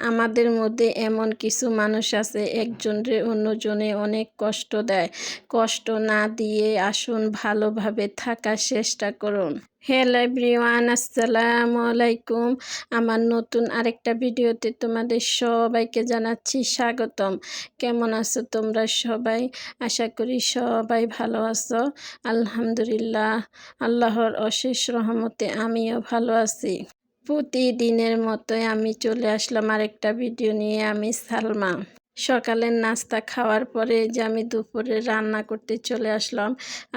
আমাদের মধ্যে এমন কিছু মানুষ আছে, একজনরে অন্যজনে অনেক কষ্ট দেয়। কষ্ট না দিয়ে আসুন, ভালোভাবে থাকার চেষ্টা করুন। হ্যালো এভরিওয়ান আসসালামু আলাইকুম। আমার নতুন আরেকটা ভিডিওতে তোমাদের সবাইকে জানাচ্ছি স্বাগতম। কেমন আছো তোমরা সবাই? আশা করি সবাই ভালো আছো। আলহামদুলিল্লাহ, আল্লাহর অশেষ রহমতে আমিও ভালো আছি। প্রতিদিনের মতোই আমি চলে আসলাম আরেকটা ভিডিও নিয়ে, আমি সালমা। সকালের নাস্তা খাওয়ার পরে যে আমি দুপুরে রান্না করতে চলে আসলাম,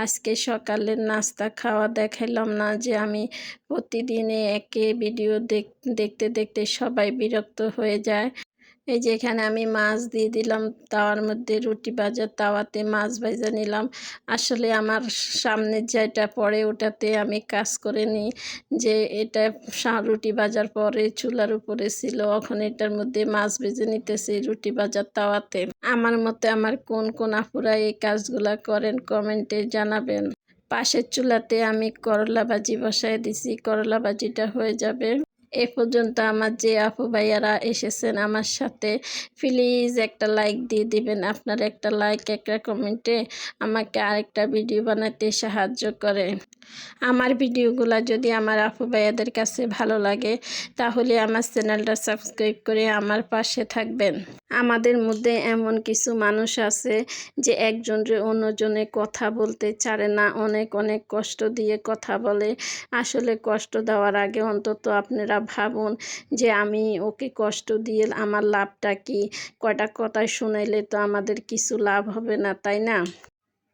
আজকে সকালের নাস্তা খাওয়া দেখাইলাম না যে আমি প্রতিদিনে একে ভিডিও দেখতে দেখতে সবাই বিরক্ত হয়ে যায়। এই যে এখানে আমি মাছ দিয়ে দিলাম, তাওয়ার মধ্যে রুটি ভাজা তাওয়াতে মাছ ভাজা নিলাম। আসলে আমার সামনে যেটা পড়ে ওটাতে আমি কাজ করে নিই যে এটা রুটি ভাজার পরে চুলার উপরে ছিল, এখন এটার মধ্যে মাছ ভেজে নিতেছি রুটি ভাজার তাওয়াতে। আমার মতে আমার কোন কোন আপুরা এই কাজগুলা করেন কমেন্টে জানাবেন। পাশের চুলাতে আমি করলা ভাজি বসাই দিছি, করলা ভাজিটা হয়ে যাবে। এ পর্যন্ত আমার যে আপু ভাইয়ারা এসেছেন আমার সাথে প্লিজ একটা লাইক দিয়ে দিবেন। আপনার একটা লাইক একটা কমেন্টে আমাকে আরেকটা ভিডিও বানাতে সাহায্য করে আমার ভিডিওগুলো যদি আমার আপু ভাইয়াদের কাছে ভালো লাগে, তাহলে আমার চ্যানেলটা সাবস্ক্রাইব করে আমার পাশে থাকবেন। আমাদের মধ্যে এমন কিছু মানুষ আছে যে একজনের অন্যজনে কথা বলতে চারে না, অনেক অনেক কষ্ট দিয়ে কথা বলে। আসলে কষ্ট দেওয়ার আগে অন্তত আপনারা ভাবুন যে আমি ওকে কষ্ট দিয়ে আমার লাভটা কি? কয়টা কথা শুনাইলে তো আমাদের কিছু লাভ হবে না, তাই না?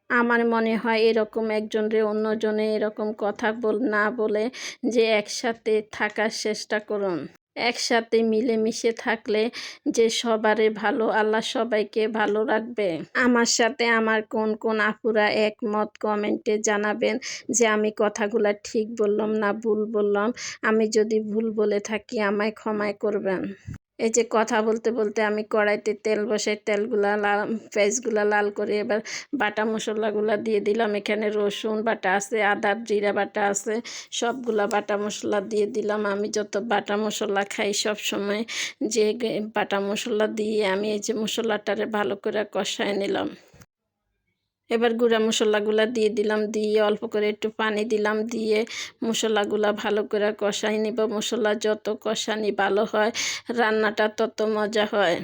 আমার মনে হয় এরকম একজনরে অন্যজনে এরকম কথা বল, না বলে যে একসাথে থাকার চেষ্টা করুন। একসাথে মিলেমিশে থাকলে যে সবারে ভালো, আল্লাহ সবাইকে ভালো রাখবে। আমার সাথে আমার কোন কোন আপুরা একমত কমেন্টে জানাবেন যে আমি কথাগুলো ঠিক বললাম না ভুল বললাম। আমি যদি ভুল বলে থাকি আমায় ক্ষমায় করবেন। এই যে কথা বলতে বলতে আমি কড়াইতে তেল বসাই তেলগুলা লাল পেঁয়াজগুলা লাল করে এবার বাটা মশলাগুলা দিয়ে দিলাম। এখানে রসুন বাটা আছে, আদা, জিরা বাটা আছে, সবগুলা বাটা মশলা দিয়ে দিলাম। আমি যত বাটা মশলা খাই সব সময় যে বাটা মশলা দিয়ে আমি এই যে মশলাটারে ভালো করে কষায় নিলাম। এবার গুঁড়া মশলাগুলো দিয়ে দিলাম, দিয়ে অল্প করে একটু পানি দিলাম, দিয়ে মশলাগুলা ভালো করে কষাই নিব। মশলা যত কষানি ভালো হয়, রান্নাটা তত মজা হয়।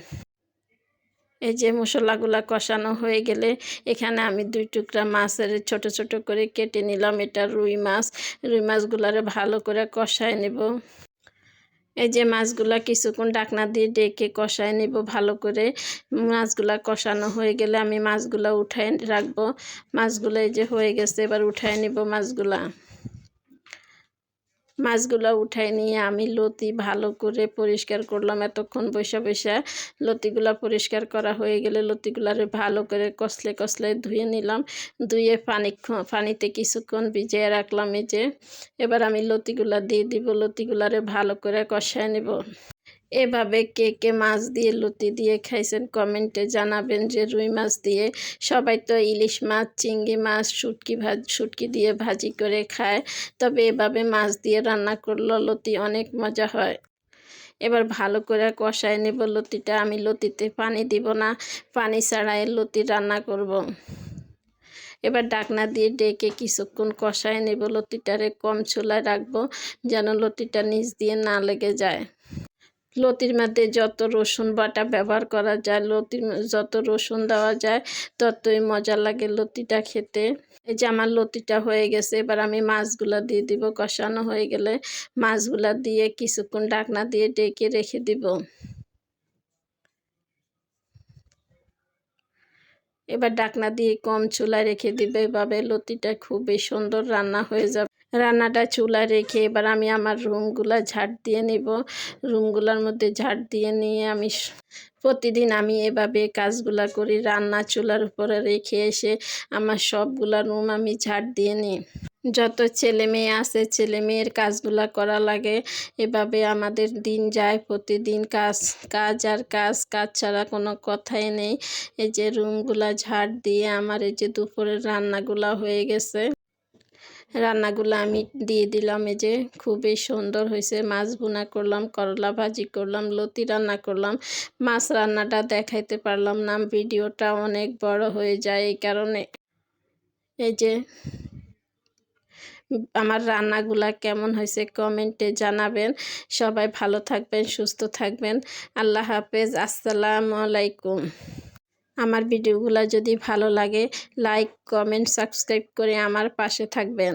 এই যে মশলাগুলা কষানো হয়ে গেলে এখানে আমি দুই টুকরা মাছের ছোট ছোট করে কেটে নিলাম। এটা রুই মাছ, রুই মাছগুলারে ভালো করে কষায় নেব। এই যে মাছগুলা কিছুক্ষণ ডাকনা দিয়ে ডেকে কষায় নিব, ভালো করে মাছগুলা কষানো হয়ে গেলে আমি মাছগুলা উঠায় রাখব। মাছগুলো এই যে হয়ে গেছে, এবার উঠায় নিব মাছগুলা। মাছগুলো উঠাই নিয়ে আমি লতি ভালো করে পরিষ্কার করলাম। এতক্ষণ বৈশা বৈশা লতিগুলো পরিষ্কার করা হয়ে গেলে লতিগুলারে ভালো করে কষলে কষলে ধুয়ে নিলাম। ধুয়ে পানি পানিতে কিছুক্ষণ ভিজিয়ে রাখলাম এই যে। এবার আমি লতিগুলা দিয়ে দিব, লতিগুলারে ভালো করে কষায় নেব। এভাবে কে কে মাছ দিয়ে লুতি দিয়ে খাইছেন কমেন্টে জানাবেন যে রুই মাছ দিয়ে সবাই তো ইলিশ মাছ, চিংড়ি মাছ, শুটকি ভাজ শুটকি দিয়ে ভাজি করে খায়। তবে এভাবে মাছ দিয়ে রান্না করলে লতি অনেক মজা হয়। এবার ভালো করে কষায় নেব লতিটা। আমি লতিতে পানি দিব না, পানি ছাড়াই লতি রান্না করব। এবার ডাকনা দিয়ে ডেকে কিছুক্ষণ কষায় নেব লতিটারে, কম চুলায় রাখব যেন লতিটা নিচ দিয়ে না লেগে যায়। লতির মধ্যে যত রসুন বাটা ব্যবহার করা যায়, লতির যত রসুন দেওয়া যায়, ততই মজা লাগে লতিটা খেতে। এই যে আমার লতিটা হয়ে গেছে, এবার আমি মাছগুলো দিয়ে দিব। কষানো হয়ে গেলে মাছগুলা দিয়ে কিছুক্ষণ ডাকনা দিয়ে ডেকে রেখে দিব। এবার ডাকনা দিয়ে কম চুলায় রেখে দিবে। এভাবে লতিটা খুবই সুন্দর রান্না হয়ে যাবে। রান্নাটা চুলা রেখে এবার আমি আমার রুমগুলা ঝাড় দিয়ে নিব। রুমগুলোর মধ্যে ঝাড় দিয়ে নিয়ে আমি প্রতিদিন আমি এভাবে কাজগুলা করি, রান্না চুলার উপরে রেখে এসে আমার সবগুলা রুম আমি ঝাড় দিয়ে নিই। যত ছেলে মেয়ে আছে, ছেলে মেয়ের কাজগুলা করা লাগে। এভাবে আমাদের দিন যায় প্রতিদিন কাজ কাজ আর কাজ কাজ ছাড়া কোনো কথাই নেই। এই যে রুমগুলা ঝাড় দিয়ে আমার এই যে দুপুরের রান্নাগুলা হয়ে গেছে। রান্নাগুলো আমি দিয়ে দিলাম, এই যে খুবই সুন্দর হয়েছে। মাছ বোনা করলাম, করলা ভাজি করলাম, লতি রান্না করলাম। মাছ রান্নাটা দেখাইতে পারলাম না, ভিডিওটা অনেক বড় হয়ে যায় এই কারণে। এই যে আমার রান্নাগুলা কেমন হয়েছে কমেন্টে জানাবেন। সবাই ভালো থাকবেন, সুস্থ থাকবেন। আল্লাহ হাফেজ, আসসালামু আলাইকুম। আমার ভিডিওগুলো যদি ভালো লাগে লাইক কমেন্ট সাবস্ক্রাইব করে আমার পাশে থাকবেন।